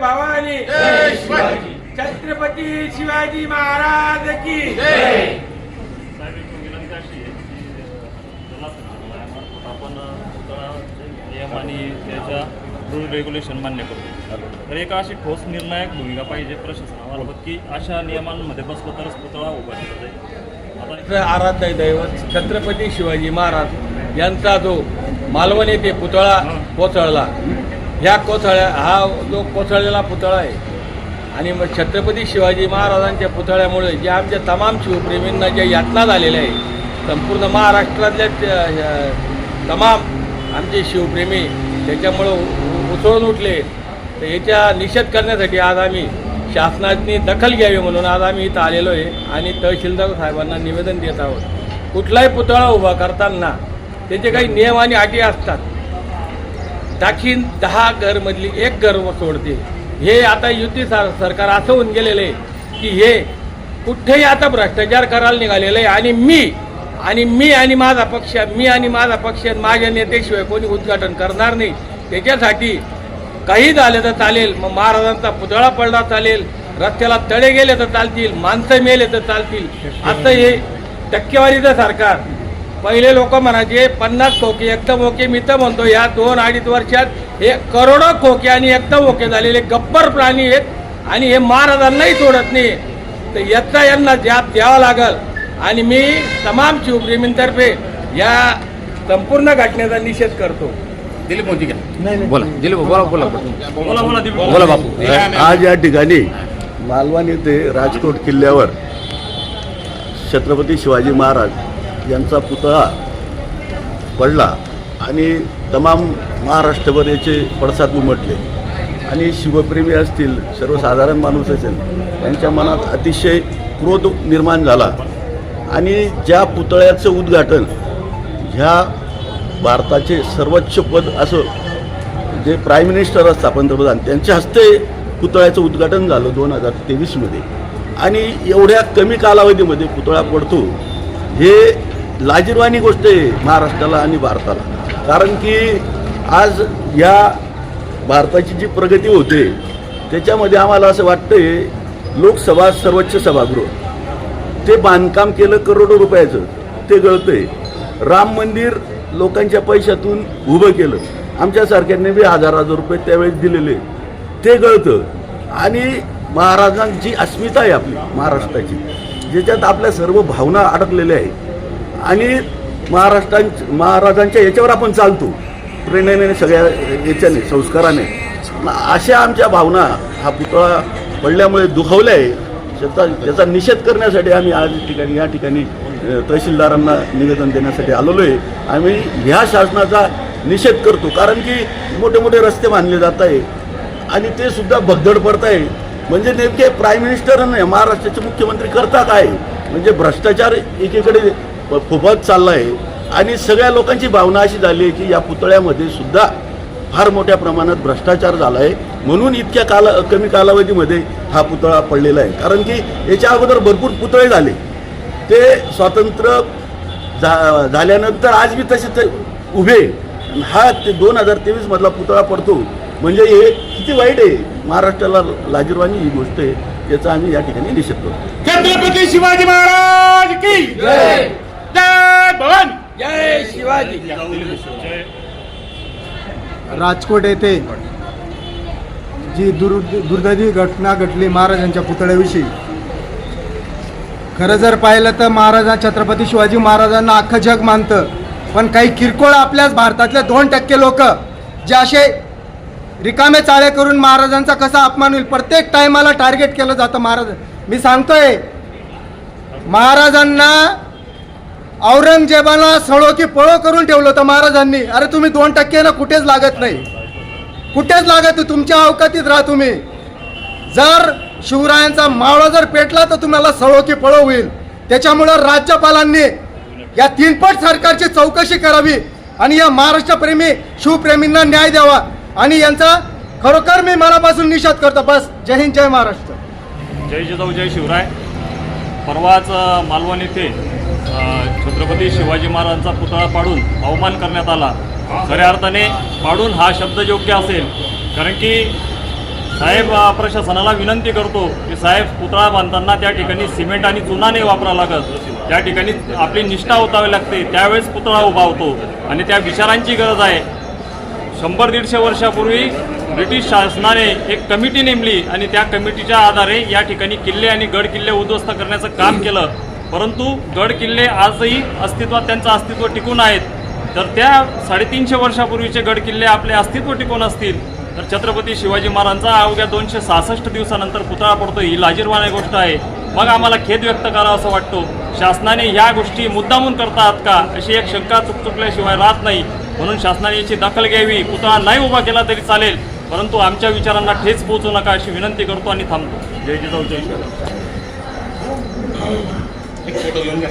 भवानी। छत्रपती शिवाजी महाराज की। आणि त्याच्या रूल रेग्युलेशन मान्य करतो तर एक अशी ठोस निर्णायक भूमिका पाहिजे प्रशासनामार्फत की अशा नियमांमध्ये बसलं तरच पुतळा उभा केला जाईल. आराध्य दैवत छत्रपती शिवाजी महाराज यांचा जो मालवण येथे पुतळा कोसळला ह्या कोसळ्या हा जो कोसळलेला पुतळा आहे. आणि मग छत्रपती शिवाजी महाराजांच्या पुतळ्यामुळे जे आमच्या तमाम शिवप्रेमींना ज्या यातना झालेल्या आहे संपूर्ण महाराष्ट्रातल्या तमाम आमचे शिवप्रेमी त्याच्यामुळं उ- उसळून उठले. तर याच्या निषेध करण्यासाठी आज आम्ही शासनाने दखल घ्यावी म्हणून आज आम्ही इथं आलेलो आहे आणि तहसीलदार साहेबांना निवेदन देत आहोत. कुठलाही पुतळा उभा करताना त्याचे काही नियम आणि अटी असतात. दाखीन दहा घरमधली एक घर सोडते. हे आता युती सर सरकार असं होऊन गेलेलं आहे की हे कुठेही आता भ्रष्टाचार करायला निघालेलं आहे. आणि मी आणि मी आणि माझा पक्ष मी आणि माझा पक्ष माझ्या नेत्याशिवाय कोणी उद्घाटन करणार नाही. त्याच्यासाठी काही झालं तर चालेल. मग महाराजांचा पुतळा पडला चालेल. रस्त्याला तडे गेले तर चालतील. माणसं मेले तर चालतील. असं हे टक्केवारीचं सरकार. पहिले लोक म्हणायचे पन्नास खोके एकदम ओके मी तर म्हणतो या दोन अडीच वर्षात हे करोडो खोके आणि एकदम ओके झालेले गब्बर प्राणी आहेत आणि हे महाराजांनाही सोडत नाही. तर याचा यांना जाब द्यावा लागल. आणि मी तमाम शिवप्रेमींतर्फे या संपूर्ण घटनेचा निषेध करतो. दिलीप मोदी बोला. दिलीप बोला बोला. बोला बोला दिलीप. बोला बापू. आज या ठिकाणी मालवण येथे राजकोट किल्ल्यावर छत्रपती शिवाजी महाराज यांचा पुतळा पडला आणि तमाम महाराष्ट्रभर याचे पडसाद उमटले. आणि शिवप्रेमी असतील सर्वसाधारण माणूस असेल त्यांच्या मनात अतिशय क्रोध निर्माण झाला. आणि ज्या पुतळ्याचं उद्घाटन ह्या भारताचे सर्वोच्च पद असं जे प्राईम मिनिस्टर असतात पंतप्रधान त्यांच्या हस्ते पुतळ्याचं उद्घाटन झालं दोन हजार तेवीसमध्ये. आणि एवढ्या कमी कालावधीमध्ये पुतळा पडतो हे लाजीरवाणी गोष्ट आहे महाराष्ट्राला आणि भारताला. कारण की आज या भारताची जी प्रगती होते त्याच्यामध्ये आम्हाला असं वाटतंय लोकसभा सर्वोच्च सभागृह. ते बांधकाम केलं करोडो रुपयाचं ते गळतंय. राम मंदिर लोकांच्या पैशातून उभं केलं. आमच्यासारख्यांनी बी हजार हजार रुपये त्यावेळेस दिलेले. ते गळतं. आणि महाराजांची अस्मिता आहे आपली महाराष्ट्राची. ज्याच्यात आपल्या सर्व भावना अडकलेल्या आहेत. आणि महाराष्ट्रां महाराजांच्या याच्यावर आपण चालतो. प्रेरणेने सगळ्या याच्याने संस्काराने. अशा आमच्या भावना हा पुतळा पडल्यामुळे दुखावल्या. आहे त्याचा त्याचा निषेध करण्यासाठी आम्ही आज ठिकाणी या ठिकाणी तहसीलदारांना निवेदन देण्यासाठी आलेलो आहे आम्ही ह्या शासनाचा निषेध करतो. कारण की मोठे मोठे रस्ते बांधले जात आहे आणि ते सुद्धा भगदड पडत आहे म्हणजे नेमके प्राईम मिनिस्टर नाही महाराष्ट्राचे मुख्यमंत्री करता काय? म्हणजे भ्रष्टाचार एकीकडे फुफत चालला आहे आणि सगळ्या लोकांची भावना अशी झाली आहे की या पुतळ्यामध्ये सुद्धा फार मोठ्या प्रमाणात भ्रष्टाचार झाला आहे म्हणून इतक्या काला कमी कालावधीमध्ये हा पुतळा पडलेला आहे. कारण की याच्या अगोदर भरपूर पुतळे झाले. ते स्वातंत्र्य झा झाल्यानंतर आज मी तसे ते उभे आणि हा ते दोन हजार तेवीसमधला पुतळा पडतो. म्हणजे हे किती वाईट आहे. महाराष्ट्राला लाजीरवाणी ही गोष्ट आहे. याचा आम्ही या ठिकाणी निषेध करतो. छत्रपती शिवाजी महाराज की जय शिवाजी. राजकोट येथे जी दुर् दुर्दैवी घटना घडली महाराजांच्या पुतळ्याविषयी. खरं जर पाहिलं तर महाराजा छत्रपती शिवाजी महाराजांना अख्खं जग मानतं. पण काही किरकोळ आपल्याच भारतातले दोन टक्के लोक जे असे रिकामे चाळे करून महाराजांचा कसा अपमान होईल प्रत्येक टायमाला टार्गेट केलं जातं महाराज. मी सांगतोय महाराजांना औरंगजेबाला सळो की पळो करून ठेवलं होतं महाराजांनी. अरे तुम्ही दोन टक्के ना कुठेच लागत नाही. कुठेच लागत तुमच्या अवकातीत राहा तुम्ही. जर शिवरायांचा मावळा जर पेटला तर तुम्हाला सळो की पळो होईल. त्याच्यामुळं राज्यपालांनी या तीनपट सरकारची चौकशी करावी आणि या महाराष्ट्रप्रेमी शिवप्रेमींना न्याय द्यावा. आणि यांचा खरोखर मी मनापासून निषेध करतो. बस जय हिंद जय महाराष्ट्र. जय जिजाऊ जय शिवराय. परवाच मालवण येथे छत्रपती शिवाजी महाराजांचा पुतळा पाडून अवमान करण्यात आला. खऱ्या अर्थाने पाडून हा शब्द योग्य असेल. कारण की साहेब प्रशासनाला विनंती करतो की साहेब पुतळा बांधताना त्या ठिकाणी सिमेंट आणि चुना नाही वापरा लागत. त्या ठिकाणी आपली निष्ठा ओतावी लागते. त्यावेळेस पुतळा उभा होतो आणि त्या विचारांची गरज आहे. शंभर दीडशे वर्षापूर्वी ब्रिटिश शासनाने एक कमिटी नेमली आणि त्या कमिटीच्या आधारे या ठिकाणी किल्ले आणि गड किल्ले उद्ध्वस्त करण्याचं काम केलं. परंतु गड किल्ले आजही अस्तित्वात त्यांचं अस्तित्व टिकून आहेत. तर त्या साडेतीनशे वर्षापूर्वीचे गड किल्ले आपले अस्तित्व टिकून असतील तर छत्रपती शिवाजी महाराजांचा अवघ्या दोनशे सहासष्ट दिवसानंतर पुतळा पडतो ही लाजीरवाणी गोष्ट आहे. मग आम्हाला खेद व्यक्त करावा असं वाटतो. शासनाने ह्या गोष्टी मुद्दामून करतात का? अशी एक शंका चुकचुकल्याशिवाय राहत नाही. म्हणून शासनाने याची दखल घ्यावी. पुतळा नाही उभा केला तरी चालेल. परंतु आमच्या विचारांना ठेच पोहोचू नका अशी विनंती करतो आणि थांबतो. जय जिजाऊ जय शिवराय. एक फोटो घेऊन घ्या